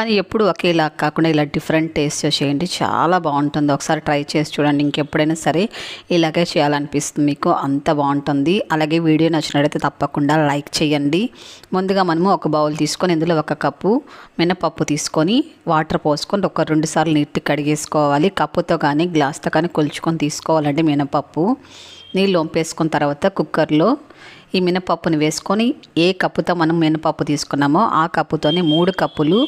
కానీ ఎప్పుడు ఒకేలా కాకుండా ఇలా డిఫరెంట్ టేస్ట్ చేయండి. చాలా బాగుంటుంది. ఒకసారి ట్రై చేసి చూడండి. ఇంకెప్పుడైనా సరే ఇలాగే చేయాలనిపిస్తుంది మీకు. అంత బాగుంటుంది. అలాగే వీడియో నచ్చినట్లయితే తప్పకుండా లైక్ చేయండి. ముందుగా మనము ఒక బౌల్ తీసుకొని ఇందులో ఒక కప్పు మినపప్పు తీసుకొని వాటర్ పోసుకొని ఒక రెండు సార్లు నీట్గా కడిగేసుకోవాలి. కప్పుతో కానీ గ్లాస్తో కానీ కొలుచుకొని తీసుకోవాలండి మినపప్పు. నీళ్ళు వంపేసుకున్న తర్వాత కుక్కర్లో ఈ మినపప్పుని వేసుకొని ఏ కప్పుతో మనం మినపప్పు తీసుకున్నామో ఆ కప్పుతోనే మూడు కప్పులు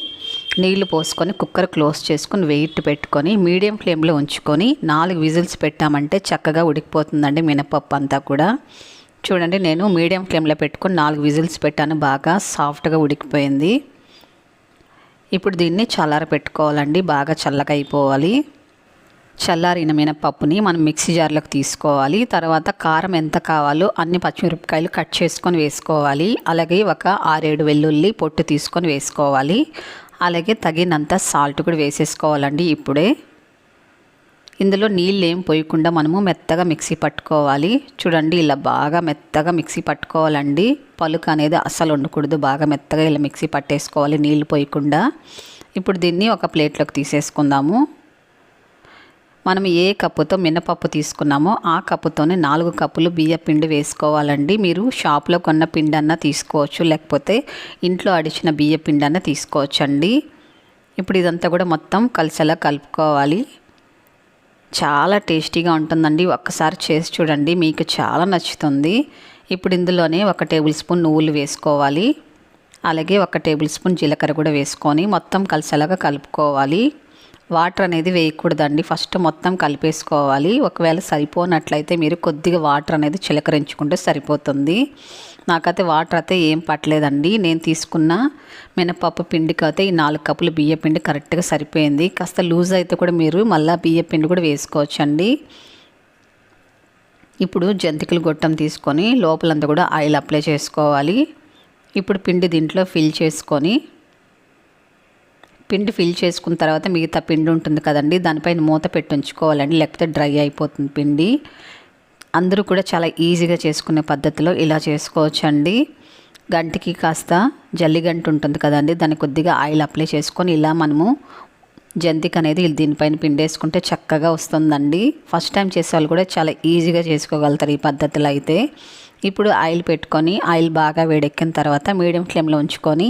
నీళ్ళు పోసుకొని కుక్కర్ క్లోజ్ చేసుకొని వెయిట్ పెట్టుకొని మీడియం ఫ్లేమ్లో ఉంచుకొని నాలుగు విజిల్స్ పెట్టామంటే చక్కగా ఉడికిపోతుందండి మినపప్పు అంతా కూడా. చూడండి నేను మీడియం ఫ్లేమ్లో పెట్టుకొని నాలుగు విజిల్స్ పెట్టాను బాగా సాఫ్ట్గా ఉడికిపోయింది. ఇప్పుడు దీన్ని చల్లార పెట్టుకోవాలండి బాగా చల్లగా అయిపోవాలి. చల్లారిన మినపప్పుని మనం మిక్సీ జార్లోకి తీసుకోవాలి. తర్వాత కారం ఎంత కావాలో అన్ని పచ్చిమిరపకాయలు కట్ చేసుకొని వేసుకోవాలి. అలాగే ఒక ఆరేడు వెల్లుల్లి పొట్టు తీసుకొని వేసుకోవాలి. అలాగే తగినంత సాల్ట్ కూడా వేసేసుకోవాలండి ఇప్పుడే. ఇందులో నీళ్ళు ఏం పోయకుండా మనము మెత్తగా మిక్సీ పట్టుకోవాలి. చూడండి ఇలా బాగా మెత్తగా మిక్సీ పట్టుకోవాలండి. పలుకు అనేది అస్సలు ఉండకూడదు. బాగా మెత్తగా ఇలా మిక్సీ పట్టేసుకోవాలి నీళ్ళు పోయకుండా. ఇప్పుడు దీన్ని ఒక ప్లేట్లోకి తీసేసుకుందాము. మనం ఏ కప్పుతో మినపప్పు తీసుకున్నామో ఆ కప్పుతోనే నాలుగు కప్పులు బియ్య పిండి వేసుకోవాలండి. మీరు షాప్లో కొన్న పిండి అన్న తీసుకోవచ్చు లేకపోతే ఇంట్లో అడిచిన బియ్య పిండి అన్న తీసుకోవచ్చండి. ఇప్పుడు ఇదంతా కూడా మొత్తం కలిసేలా కలుపుకోవాలి. చాలా టేస్టీగా ఉంటుందండి. ఒక్కసారి చేసి చూడండి మీకు చాలా నచ్చుతుంది. ఇప్పుడు ఇందులోనే ఒక టేబుల్ స్పూన్ నువ్వులు వేసుకోవాలి. అలాగే ఒక టేబుల్ స్పూన్ జీలకర్ర కూడా వేసుకొని మొత్తం కలిసేలాగా కలుపుకోవాలి. వాటర్ అనేది వేయకూడదండి. ఫస్ట్ మొత్తం కలిపేసుకోవాలి. ఒకవేళ సరిపోనట్లయితే మీరు కొద్దిగా వాటర్ అనేది చిలకరించుకుంటే సరిపోతుంది. నాకైతే వాటర్ అయితే ఏం పట్టలేదండి. నేను తీసుకున్న మినపప్పు పిండికి అయితే ఈ నాలుగు కప్పులు బియ్య పిండి కరెక్ట్గా సరిపోయింది. కాస్త లూజ్ అయితే కూడా మీరు మళ్ళీ బియ్య పిండి కూడా వేసుకోవచ్చండి. ఇప్పుడు జంతికలు గొట్టం తీసుకొని లోపలంతా కూడా ఆయిల్ అప్లై చేసుకోవాలి. ఇప్పుడు పిండి దీంట్లో ఫిల్ చేసుకొని పిండి ఫిల్ చేసుకున్న తర్వాత మిగతా పిండి ఉంటుంది కదండి దానిపైన మూత పెట్టి ఉంచుకోవాలండి లేకపోతే డ్రై అయిపోతుంది పిండి. అందరూ కూడా చాలా ఈజీగా చేసుకునే పద్ధతిలో ఇలా చేసుకోవచ్చండి. గంటికి కాస్త జల్లిగంట ఉంటుంది కదండి దాన్ని కొద్దిగా ఆయిల్ అప్లై చేసుకొని ఇలా మనము జంతిక అనేది దీనిపైన పిండేసుకుంటే చక్కగా వస్తుందండి. ఫస్ట్ టైం చేసే వాళ్ళు కూడా చాలా ఈజీగా చేసుకోగలుగుతారు ఈ పద్ధతిలో అయితే. ఇప్పుడు ఆయిల్ పెట్టుకొని ఆయిల్ బాగా వేడెక్కిన తర్వాత మీడియం ఫ్లేమ్లో ఉంచుకొని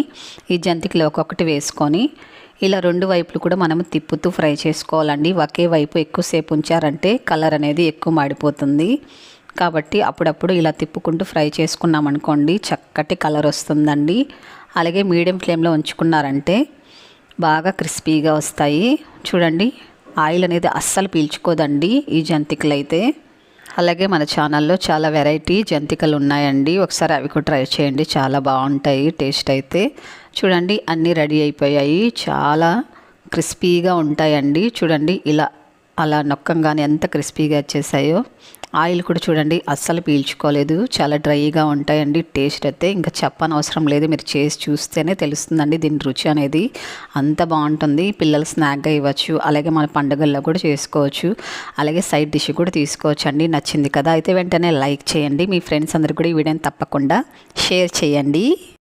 ఈ జంతికలు ఒక్కొక్కటి వేసుకొని ఇలా రెండు వైపులు కూడా మనం తిప్పుతూ ఫ్రై చేసుకోవాలండి. ఒకే వైపు ఎక్కువసేపు ఉంచారంటే కలర్ అనేది ఎక్కువ మాడిపోతుంది. కాబట్టి అప్పుడప్పుడు ఇలా తిప్పుకుంటూ ఫ్రై చేసుకున్నాం అనుకోండి చక్కటి కలర్ వస్తుందండి. అలాగే మీడియం ఫ్లేమ్లో ఉంచుకున్నారంటే బాగా క్రిస్పీగా వస్తాయి. చూడండి ఆయిల్ అనేది అస్సలు పీల్చుకోదండి ఈ జంతికలు అయితే అలాగే మన ఛానల్లో చాలా వెరైటీ జంతికలు ఉన్నాయండి. ఒకసారి అవి కూడా ట్రై చేయండి. చాలా బాగుంటాయి. టేస్ట్ అయితే చూడండి అన్నీ రెడీ అయిపోయాయి. చాలా క్రిస్పీగా ఉంటాయండి. చూడండి ఇలా అలా నొక్కంగానే ఎంత క్రిస్పీగా వచ్చేసాయో. ఆయిల్ కూడా చూడండి అస్సలు పీల్చుకోలేదు. చాలా డ్రైగా ఉంటాయండి టేస్ట్ అయితే. ఇంకా చెప్పనవసరం లేదు మీరు చేసి చూస్తేనే తెలుస్తుందండి దీని రుచి అనేది. అంత బాగుంటుంది పిల్లలు స్నాక్గా ఇవ్వచ్చు అలాగే మన పండుగల్లో కూడా చేసుకోవచ్చు. అలాగే సైడ్ డిష్ కూడా తీసుకోవచ్చు అండి నచ్చింది కదా. అయితే వెంటనే లైక్ చేయండి మీ ఫ్రెండ్స్ అందరు కూడా ఈ వీడియోని తప్పకుండా షేర్ చేయండి.